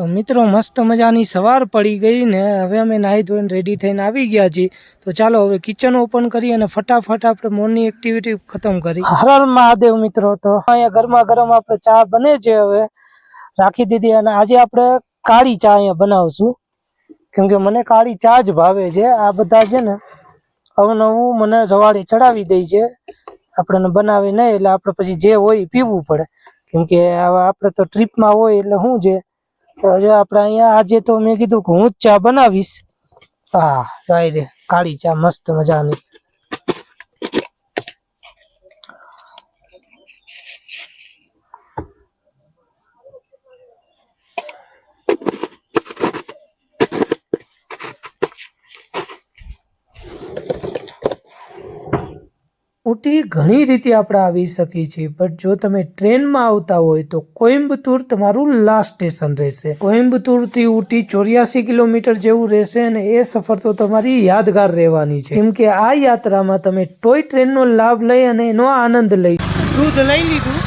તો મિત્રો, મસ્ત મજાની સવાર પડી ગઈ ને હવે અમે નાહી ધોઈને રેડી થઈને આવી ગયા છીએ. તો ચાલો હવે કિચન ઓપન કરી અને ફટાફટ આપણે મોર્નિંગ એક્ટિવિટી ખતમ કરી. હર મહાદેવ મિત્રો, તો અહીંયા ગરમા ગરમ આપણે ચા બને છે હવે. રાખી દીધી અને આજે આપણે કાળી ચા અહીંયા બનાવશું. કેમ કે મને કાળી ચા જ ભાવે છે. આ બધા છે ને અવનવું મને રવાડી ચડાવી દે છે. આપણને બનાવી નહીં એટલે આપણે પછી જે હોય પીવું પડે. કેમ કે આપણે તો ટ્રીપમાં હોય એટલે શું છે? તો આપણે અહીંયા આજે તો મેં કીધું કે હું જ ચા બનાવીશ. હા રે કાળી ચા, મસ્ત મજાની. ઉટી ઘણી રીતે આપણે આવી શકીએ છીએ બટ જો તમે ટ્રેનમાં આવતા હોય તો કોઇમ્બતુર તમારું લાસ્ટ સ્ટેશન રહેશે. કોઈમ્બતુરથી ઉટી ચોર્યાસી કિલોમીટર જેવું રહેશે અને એ સફર તો તમારી યાદગાર રહેવાની છે. કેમ કે આ યાત્રામાં તમે ટોય ટ્રેનનો લાભ લઈ અને એનો આનંદ લઈ. દૂધ લઈ લીધું.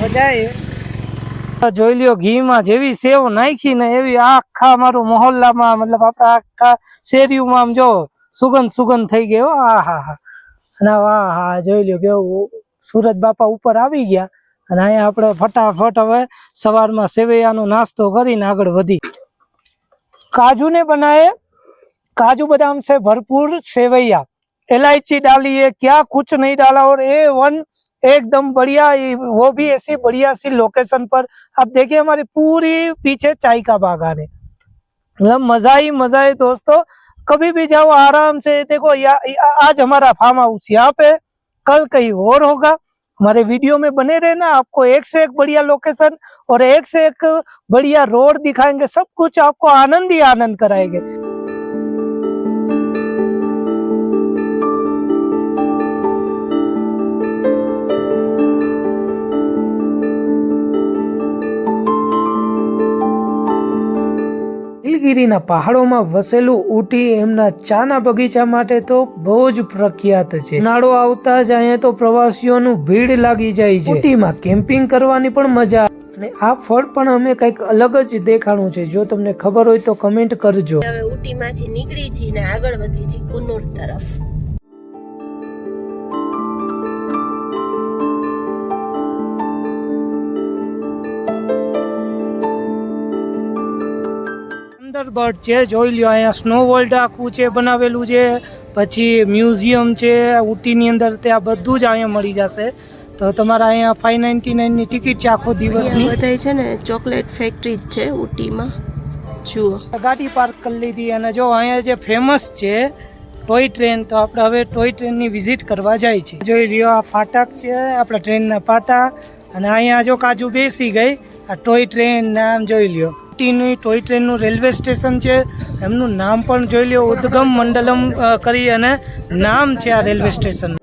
મજા જોઈ લ્યો ઘીમાં જેવી સેવ નાખી ને એવી આખા મારું મોહલ્લામાં મતલબ આપણા આખા શેરીઓમાં આમ જો સુગંધ સુગંધ થઈ ગયો આ હા. હા અને વાહ હા જોઈ લ્યો કેવું સુરત બાપા ઉપર આવી ગયા અને અહીંયા આપણે ફટાફટ હવે સવારમાં સેવૈયાનો નાસ્તો કરીને આગળ વધી काजू ने बनाए काजू बादाम से भरपूर सेवैया इलायची डाली है क्या कुछ नहीं डाला और ए वन एकदम बढ़िया ये- वो भी ऐसी बढ़िया सी लोकेशन पर आप देखिए हमारी पूरी पीछे चाय का बागान है मतलब मजा ही मजा है दोस्तों कभी भी जाओ आराम से देखो या, या, आज हमारा फार्म हाउस यहाँ पे कल कहीं और होगा। हमारे वीडियो में बने रहना आपको एक से एक बढ़िया लोकेशन और एक से एक बढ़िया रोड दिखाएँगे सब कुछ आपको आनंद ही आनंद कराएँगे। નીલગિરીના પહાડોમાં વસેલું ઊટી એમના ચાના બગીચા માટે તો બહુ જ પ્રખ્યાત છે. ઉનાળો આવતા જ અહીંયા તો પ્રવાસીઓનું ભીડ લાગી જાય છે. ઊટીમાં કેમ્પિંગ કરવાની પણ મજા અને આ ફળ પણ અમે કંઈક અલગ જ દેખાણું છે. જો તમને ખબર હોય તો કમેન્ટ કરજો. હવે ઉટીમાંથી નીકળી છીએ ને આગળ વધી છીએ કુન્નુર તરફ. થંડરબર્ડ છે જોઈ લ્યો અહીંયા સ્નો વર્લ્ડ આખું છે બનાવેલું છે. પછી મ્યુઝિયમ છે ઉટીની અંદર ત્યાં બધું જ અહીંયા મળી જશે. તો તમારા અહીંયા ફાઈવ નાઇન્ટી નાઇનની ટિકિટ છે આખો દિવસની. બધાય છે ને ચોકલેટ ફેક્ટરી જ છે ઉટીમાં. જુઓ. ગાડી પાર્ક કરી લીધી અને જો અહીંયા જે ફેમસ છે ટોય ટ્રેન તો આપણે હવે ટોય ટ્રેનની વિઝિટ કરવા જાય છે. જોઈ લ્યો આ ફાટક છે આપણા ટ્રેનના પાટા અને અહીંયા જો કાજુ બેસી ગઈ આ ટોય ટ્રેન નામ જોઈ લ્યો. ઊટીની ટોય ટ્રેનનું રેલવે સ્ટેશન છે. એમનું નામ પણ જોઈ લો ઉદ્ગમ મંડલમ કરી અને નામ છે આ રેલવે સ્ટેશન.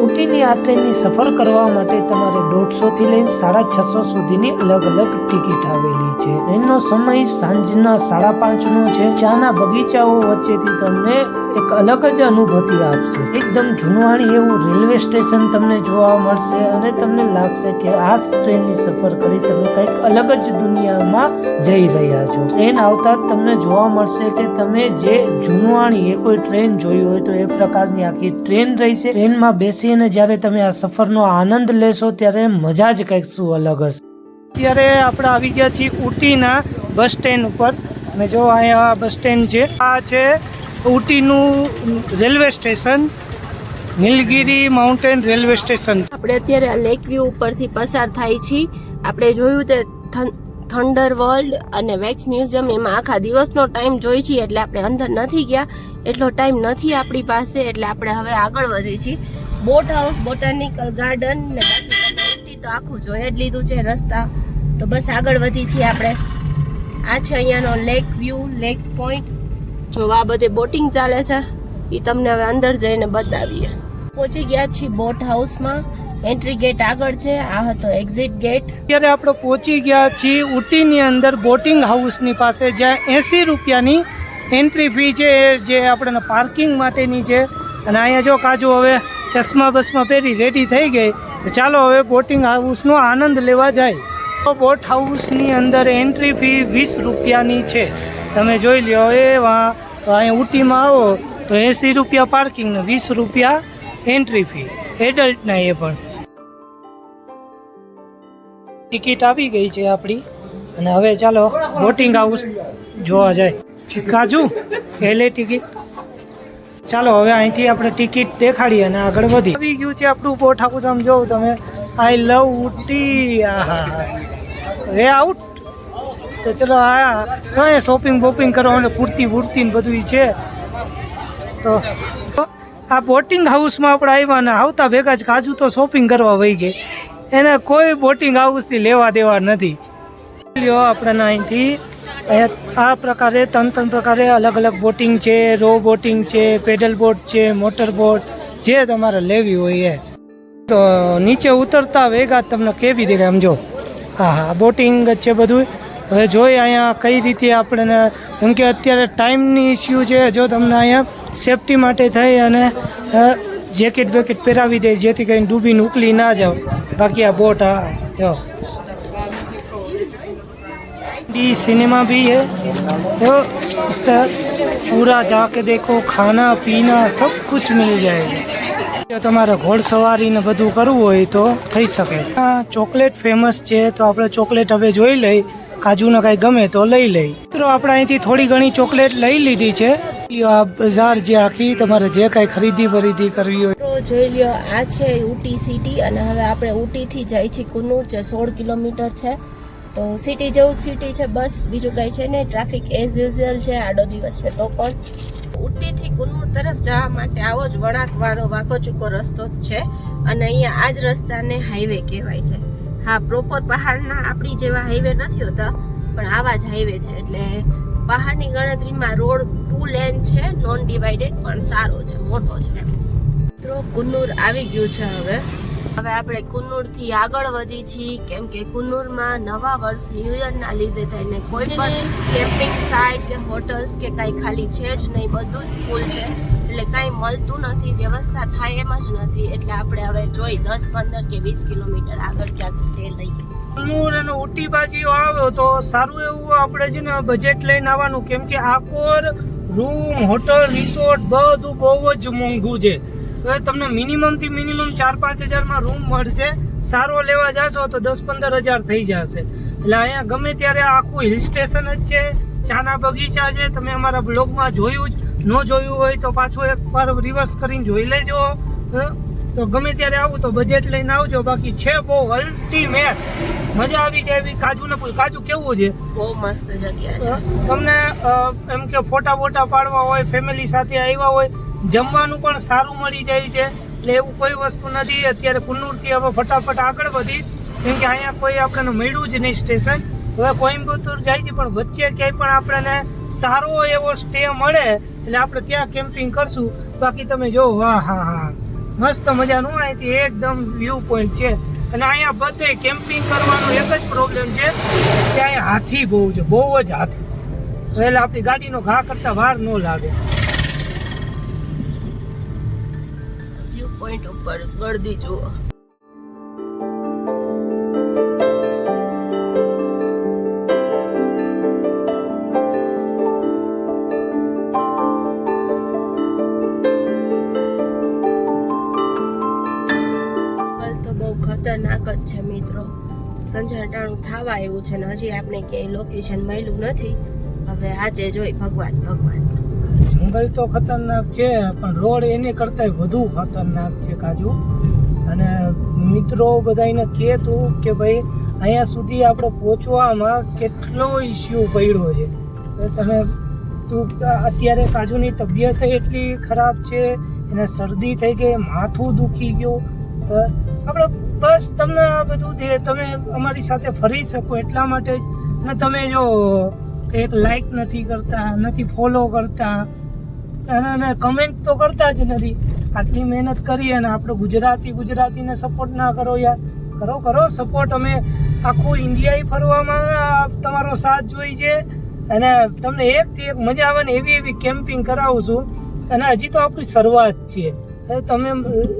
ઊટીની આ ટ્રેનની સફર કરવા માટે તમારે દોઢસો થી લઈને સાડા છસો સુધીની અલગ અલગ ટિકિટ આવેલી છે. ટ્રેનનો સમય સાંજના સાડા પાંચનો છે. ચાના બગીચાઓ વચ્ચેથી તમને એક અલગ જ અનુભૂતિ આપશે. એકદમ જૂનવાણી એવું રેલવે સ્ટેશન તમને જોવા મળશે અને તમને લાગશે કે આ ટ્રેનની સફર કરી તમે કંઈક અલગ જ દુનિયામાં જઈ રહ્યા છો. ટ્રેન આવતા તમને જોવા મળશે કે તમે જે જૂનવાણી એ કોઈ ટ્રેન જોઈ હોય તો એ પ્રકારની આખી ટ્રેન રહી છે ટ્રેનમાં બેસીને જ્યારે તમે આ સફરનો આનંદ લેશો ત્યારે મજા જ કંઈક શું અલગ હશે. અત્યારે આપણે આવી ગયા છીએ ઉટીના બસ સ્ટેન્ડ ઉપર. અને જો અહીંયા બસ સ્ટેન્ડ છે, આ છે ઊટીનું railway station, Nilgiri mountain railway station. આપણે અત્યારે આ લેક વ્યૂ ઉપરથી પસાર થાય છે આપણે જોયું તે થંડર વર્લ્ડ અને વેક્સ મ્યુઝિયમ એમાં આખા દિવસનો ટાઈમ જોઈ છીએ એટલે આપણે અંદર નથી ગયા. એટલો ટાઈમ નથી આપણી પાસે, એટલે આપણે હવે આગળ વધી છીએ. બોટ હાઉસ બોટાનિકલ ગાર્ડન ને બાકી તમે તો આખું જોઈ જ લીધું છે રસ્તા. તો બસ આગળ વધી છીએ આપણે. આ છે અહીંયાનો લેક વ્યૂ લેક પોઈન્ટ જો આ બધે બોટિંગ ચાલે છે એ તમને હવે અંદર જઈને બતાવીએ. પહોંચી ગયા છીએ બોટ હાઉસમાં એન્ટ્રી ગેટ આગળ છે, આ હતો એક્ઝિટ ગેટ અત્યારે આપણે પહોંચી ગયા છીએ ઉટીની અંદર બોટિંગ હાઉસની પાસે, જ્યાં એંસી રૂપિયાની એન્ટ્રી ફી છે જે આપણે પાર્કિંગ માટેની છે. અને અહીંયા જો કાજુ હવે ચશ્મા બસમાં પહેરી રેડી થઈ ગઈ, તો ચાલો હવે બોટિંગ હાઉસનો આનંદ લેવા જાય. તો બોટ હાઉસની અંદર એન્ટ્રી ફી વીસ રૂપિયાની છે. તમે જોઈ લ્યો એવા તો અહીંયા ઉટીમાં આવો તો એંસી રૂપિયા પાર્કિંગ ને વીસ રૂપિયા એન્ટ્રી ફી એડલ્ટના એ પણ. ટિકિટ આવી ગઈ છે આપણી. અને હવે ચાલો બોટિંગ હાઉસ જોવા જાય. કાજુ પહેલે ટિકિટ ચાલો, હવે અહીંથી આપણે ટિકિટ દેખાડીએ અને આગળ વધી. આવી ગયું છે આપણું બોટ હાઉસ આમ જોઉં તમે. આઈ લવ ઉટી, આહા. વે આઉટ તો ચલો આ શોપિંગ બોપિંગ કરવાનું પૂરતી બુર્તી ને બધું છે. તો આ બોટિંગ હાઉસમાં આપણે આવ્યા ને આવતા ભેગા જ કાજુ તો શોપિંગ કરવા વહી ગઈ. એને કોઈ બોટિંગ હાઉસથી લેવા દેવા નથી. લ્યો આપણે અહીંથી. આ પ્રકારે ત્રણ ત્રણ પ્રકારે અલગ અલગ બોટિંગ છે રો બોટિંગ છે પેડલ બોટ છે મોટર બોટ જે તમારે લેવી હોય એ. તો નીચે ઉતરતા વેગા તમને કેવી દેખાય આમ જો હા હા બોટિંગ છે બધું હવે જોઈ અહીંયા કઈ રીતે આપણે કેમ કે અત્યારે ટાઈમની ઇસ્યુ છે જો તમને અહીંયા સેફટી માટે થઈ અને જેકેટ બેકેટ પહેરાવી દે જેથી કરીને ડૂબીને ઉકલી ના જાઓ બાકી આ બોટ હા જો डी सिनेमा भी है तो इस तरह पूरा जाके देखो खाना पीना सब कुछ मिल जाएगा જો તમારે ઘોડસવારી ને બધું કરવું હોય તો થઈ શકે આ ચોકલેટ ફેમસ છે તો આપણે ચોકલેટ હવે જોઈ લઈ કાજુને કાંઈ ગમે તો લઈ લઈ. મિત્રો, આપણે અહીંથી થોડી ઘણી ચોકલેટ લઈ લીધી છે. આ બજાર જે આખી તમારે જે કાંઈ ખરીદી બરીદી કરવી હોય. જોઈ લ્યો, આ છે ઉટી સિટી અને હવે આપણે ઉટીથી જાય છે કુન્નૂર જે સોળ કિલોમીટર છે. તો સિટી જેવું સિટી છે, બસ. બીજું કાંઈ છે નહીં. ટ્રાફિક એઝ યુઝ્યુઅલ છે, આડો દિવસ છે તો પણ. ઉટીથી કુન્નૂર તરફ જવા માટે આવો જ વળાંકવાળો વાંકો ચૂકો રસ્તો જ છે. અને અહીંયા આ જ રસ્તાને હાઈવે કહેવાય છે. હા પ્રોપર પહાડના આપણી જેવા હાઈવે નથી હોતા, પણ આવા જ હાઈવે છે. એટલે પહાડની ગણતરીમાં રોડ ટુ લેન છે નોન ડિવાઇડેડ પણ સારો છે, મોટો છે. મિત્રો, કુન્નૂર આવી ગયું છે હવે. હવે આપણે કુન્નૂરથી આગળ વધી છીએ કેમ કે કુન્નૂરમાં નવા વર્ષ ન્યૂ યરના લીધે થઈને કોઈ પણ કેમ્પિંગ સાઇટ કે હોટલ્સ કે કાંઈ ખાલી છે જ નહીં, બધું જ ફૂલ છે. એટલે કાંઈ મળતું નથી, વ્યવસ્થા થાય એમ જ નથી. એટલે આપણે હવે જોઈ દસ, પંદર કે વીસ કિલોમીટર આગળ ક્યાંક સ્ટે લઈએ. કુલ્લુર અને ઉટી બાજુ આવ્યો તો સારું એવું આપણે છે ને બજેટ લઈને આવવાનું. કેમ કે આકોર રૂમ હોટલ રિસોર્ટ બધું બહુ જ મોંઘું છે. હવે તમને મિનિમમથી મિનિમમ ચાર પાંચ હજારમાં રૂમ મળશે. સારો લેવા જશો તો દસ, પંદર હજાર થઈ જશે. એટલે અહીંયા ગમે ત્યારે આખું હિલ સ્ટેશન જ છે, ચાના બગીચા છે. તમે અમારા બ્લોગમાં જોયું જ. ન જોયું હોય તો પાછું એક વાર રિવર્સ કરીને જોઈ લેજો. તો ગમે ત્યારે આવું તો બજેટ લઈને આવજો. બાકી છે બહુ અલ્ટીમેટ મજા આવી જાય એવી કાજુ ને કાજુ કેવું છે? બહુ મસ્ત જગ્યા છે. તમને એમ કે ફોટા બોટા પાડવા હોય ફેમિલી સાથે આવ્યા હોય જમવાનું પણ સારું મળી જાય છે. એટલે એવું કોઈ વસ્તુ નથી. અત્યારે કુન્નુરથી હવે ફટાફટ આગળ વધી. કેમ કે અહીંયા કોઈ આપણને મળ્યું જ નહીં સ્ટેશન હવે કોઈમ્બતુર જાય છે પણ વચ્ચે ક્યાંય પણ આપણને સારો એવો સ્ટે મળે એટલે આપણે ત્યાં કેમ્પિંગ કરશું. બાકી તમે જો, વાહ, હા હા. મસ્ત મજાનું અહીંથી એકદમ વ્યૂ પોઈન્ટ છે. અને અહીંયા બધે કેમ્પિંગ કરવાનો એક જ પ્રોબ્લેમ છે કે અહીંયા હાથી બહુ છે, બહુ જ હાથી. એટલે આપણી ગાડીનો ઘા કરતા વાર ન લાગે. વ્યૂ પોઈન્ટ ઉપર ગળદી જુઓ. સંજાટાણું થવા એવું છે ને હજી આપણે ક્યાંય લોકેશન મળ્યું નથી. હવે આજે જોઈ ભગવાન ભગવાન. જંગલ તો ખતરનાક છે, પણ રોડ એને કરતા વધુ ખતરનાક છે, કાજુ. અને મિત્રો બધાને કહે તું કે ભાઈ, અહીંયા સુધી આપણે પહોંચવામાં કેટલો ઇસ્યુ પડ્યો છે. તમે તું, અત્યારે કાજુની તબિયત એટલી ખરાબ છે, એને શરદી થઈ ગઈ, માથું દુખી ગયું. આપણે બસ તમને આ બધું તમે અમારી સાથે ફરી શકો એટલા માટે જ. અને તમે જો એક લાઈક નથી કરતા, નથી ફોલો કરતા, અને કમેન્ટ તો કરતા જ નથી. આટલી મહેનત કરી અને આપણે ગુજરાતી ગુજરાતીને સપોર્ટ ના કરો યાર. કરો કરો સપોર્ટ અમે આખું ઇન્ડિયા ફરવામાં તમારો સાથ જોઈ છે. અને તમને એકથી એક મજા આવે ને એવી એવી કેમ્પિંગ કરાવું છું. અને હજી તો આપણી શરૂઆત છે. તમે,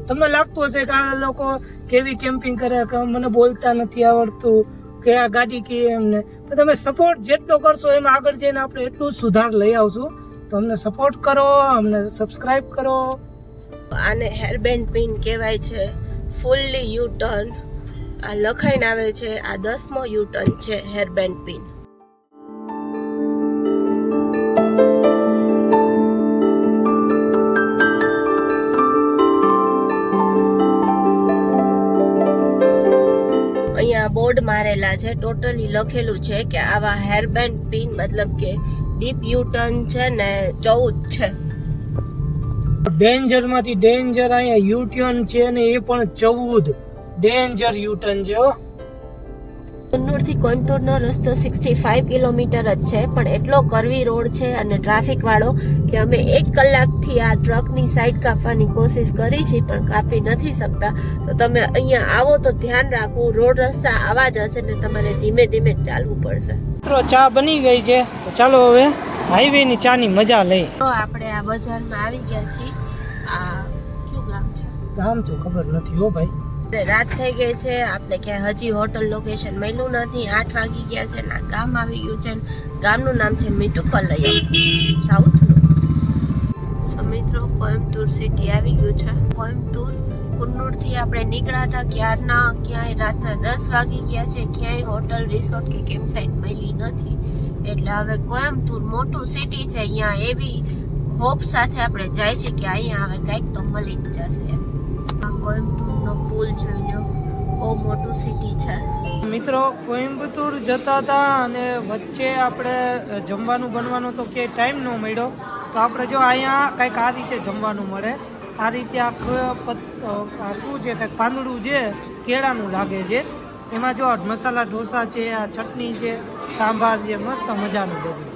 તમને લાગતું હશે કે આ લોકો કેવી કેમ્પિંગ કરે, કે મને બોલતા નથી આવડતું, કે આ ગાડી કે એમને. તો તમે સપોર્ટ જેટલો કરશો, એમ આગળ જઈને આપણે એટલું સુધાર લઈ આવશું. તો અમને સપોર્ટ કરો, અમને સબસ્ક્રાઇબ કરો. આને હેરબેન્ડ પિન કહેવાય છે. ફૂલ્લી યુ ટર્ન આ લખાઈને આવે છે, આ દસમો યુ ટર્ન છે હેરબેન્ડ પિન બોર્ડ છે. ટોટલી લખેલું છે કે આવા હેરબેન્ડ પિન મતલબ કે ડીપ યુટર્ન છે ને ચૌદ છે. ડેન્જરમાંથી ડેન્જર અહીંયા યુટર્ન છે ને એ પણ ચૌદ. ડેન્જર યુટર્ન છે હો. કુન્નૂરથી કોઇમ્બતુરનો રસ્તો સિક્સટી ફાઇવ કિલોમીટર જ છે પણ એટલો કરવી રોડ છે અને ટ્રાફિકવાળો કે અમે એક કલાકથી આ ટ્રકની સાઈડ કાપવાની કોશિશ કરી છે પણ કાપી નથી શકતા. તો તમે અહીંયા આવો તો ધ્યાન રાખવું રોડ રસ્તા આવા જ હશે ને તમારે ધીમે ધીમે જ ચાલવું પડશે. મિત્રો ચા બની ગઈ છે. તો ચાલો હવે હાઈવે ની ચા ની મજા લઈ. તો આપણે આ બજારમાં આવી ગયા છીએ. આ કયું ગામ છે? ગામ તો ખબર નથી હો ભાઈ. રાત થઈ ગઈ છે. આપણે ક્યાંય હજી હોટલ લોકેશન મળ્યું નથી. આઠ વાગી ગયા છે ને ગામ આવી ગયું છે. ગામનું નામ છે મીઠુપલ્લયમ સાઉથનું મિત્રો કોઈમ્બતુર સિટી આવી ગયું છે. કોઈમ્બતુર કુન્નૂરથી આપણે નીકળ્યા હતા. ક્યારના, ક્યાંય રાતના દસ વાગી ગયા છે. ક્યાંય હોટલ રિસોર્ટ કે કેમ્પ સાઇટ મળી નથી. એટલે હવે કોઈમ્બતુર મોટું સિટી છે. અહીંયા એવી હોપ સાથે આપણે જાય છે કે અહીંયા હવે કંઈક તો મળી જ જશે. આ બહુ મોટું સિટી છે. મિત્રો કોઈમ્બતુર જતા હતા અને વચ્ચે આપણે જમવાનું બનવાનું તો કે ટાઈમ ન મળ્યો. તો આપણે જો અહીંયા કંઈક આ રીતે જમવાનું મળે. આ રીતે આ શું છે, કંઈક પાંદડું છે, કેળાનું લાગે છે. એમાં જો મસાલા ઢોસા છે, આ ચટણી છે, સાંભાર છે, મસ્ત મજાનું બધું.